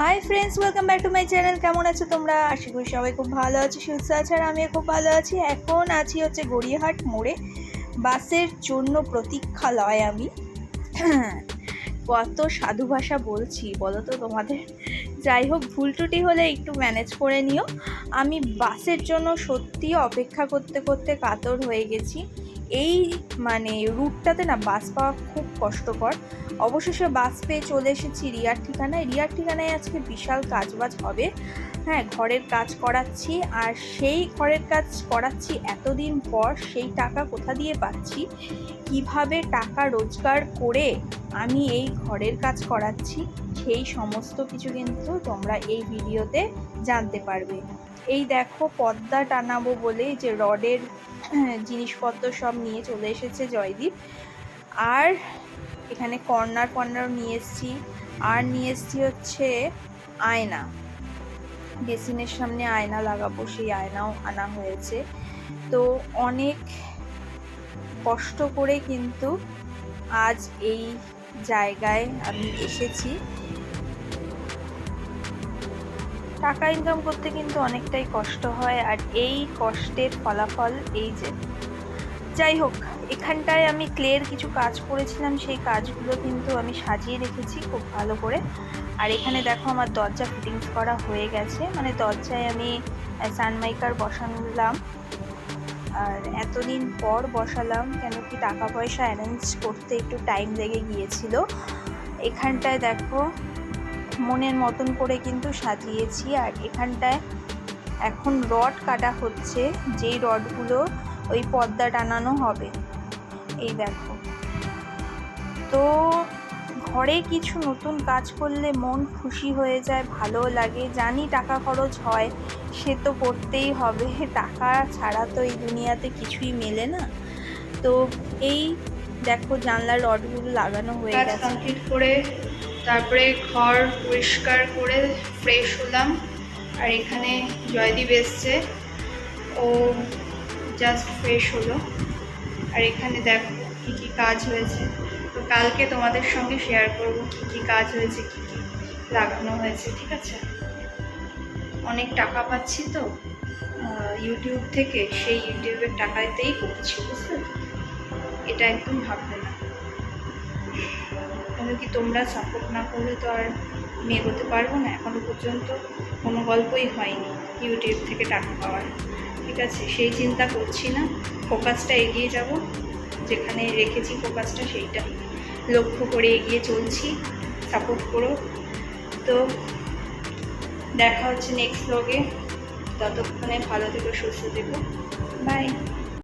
Hi friends welcome back to my channel কেমন আছো তোমরা? আশা করি সবাই খুব ভালো আছো, সুস্থ আছে, আর আমিও খুব ভালো আছি। এখন আছি হচ্ছে গড়িয়াহাট মোড়ে বাসের জন্য প্রতীক্ষালয় আমি। কত সাধু ভাষা বলছি বলো তো তোমাদের? যাই হোক, ভুল ত্রুটি হলে একটু ম্যানেজ করে নিও। আমি বাসের জন্য সত্যি অপেক্ষা করতে করতে কাতর হয়ে গেছি। এই মানে রুটটাতে না বাস পাওয়া খুব কষ্টকর। অবশেষে বাস পেয়ে চলে এসেছি রিয়ার ঠিকানায়। রিয়ার ঠিকানায় আজকে বিশাল কাজবাজ হবে। হ্যাঁ ঘরের কাজ করাচ্ছি আর সেই ঘরের কাজ করাচ্ছি এতদিন পর সেই টাকা কোথা দিয়ে পাচ্ছি? কীভাবে টাকা রোজগার করে আমি এই ঘরের কাজ করাচ্ছি? সেই সমস্ত কিছু কিন্তু তোমরা এই ভিডিওতে জানতে পারবে। এই দেখো পর্দা টানাবো বলে যে রডের জিনিসপত্র সব নিয়ে চলে এসেছে জয়দীপ। আর এখানে কর্নার কর্নার নিয়ে এসেছি। আর নিয়ে এসেছি হচ্ছে আয়না। বেসিনের সামনে আয়না লাগাবো, সেই আয়নাও আনা হয়েছে। তো অনেক কষ্ট করে কিন্তু আজ এই জায়গায় আমি এসেছি। টাকা ইনকাম করতে কিন্তু অনেকটাই কষ্ট হয় আর এই কষ্টের ফলাফল এই যে। যাই হোক, এখানটায় আমি ক্লের কিছু কাজ করেছিলাম, সেই কাজগুলো কিন্তু আমি সাজিয়ে রেখেছি খুব ভালো করে। আর এখানে দেখো আমার দরজা ফিটিংস করা হয়ে গেছে মানে দরজায় আমি সানমাইকার বসালাম। আর এতদিন পর বসালাম, কেন কি টাকা পয়সা অ্যারেঞ্জ করতে একটু টাইম লেগে গিয়েছিল। এখানটায় দেখো মনের মতন করে কিন্তু সাজিয়েছি আর এখানটায় এখন রড কাটা হচ্ছে যেই রডগুলো ওই পর্দা টানানো হবে। এই দেখো। তো ঘরে কিছু নতুন কাজ করলে মন খুশি হয়ে যায় ভালো লাগে। জানি টাকা খরচ হয় সে তো করতেই হবে। টাকা ছাড়া তো এই দুনিয়াতে কিছুই মেলে না। তো এই দেখো জানলার রডগুলো লাগানো হয়ে গেছে। কমপ্লিট করে তারপরে ঘর পরিষ্কার করে ফ্রেশ হলাম, আর এখানে জয়দীপ এসছে। ও জাস্ট ফ্রেশ হলো। আর এখানে দেখো কী কী কাজ হয়েছে। তো কালকে তোমাদের সঙ্গে শেয়ার করব কী কী কাজ হয়েছে, কী কী লাগানো হয়েছে, ঠিক আছে? অনেক টাকা পাচ্ছি তো। ইউটিউব থেকে সেই ইউটিউবের টাকাতেই করছি, বুঝলে? এটা একদম ভাববে না। কেন কি তোমরা সাপোর্ট না করলে তো আর আমি এগোতে পারব না? এখনও পর্যন্ত কোনো গল্পই হয়নি ইউটিউব থেকে টাকা পাওয়ার। ঠিক আছে, সেই চিন্তা করছি না। ফোকাসটা এগিয়ে যাব। যেখানে রেখেছি ফোকাসটা সেইটা। লক্ষ্য করে এগিয়ে চলছি। সাপোর্ট করো। তো দেখা হচ্ছে নেক্সট ব্লগে ততক্ষণে ভালো থেকো, সুস্থ থেকো। বাই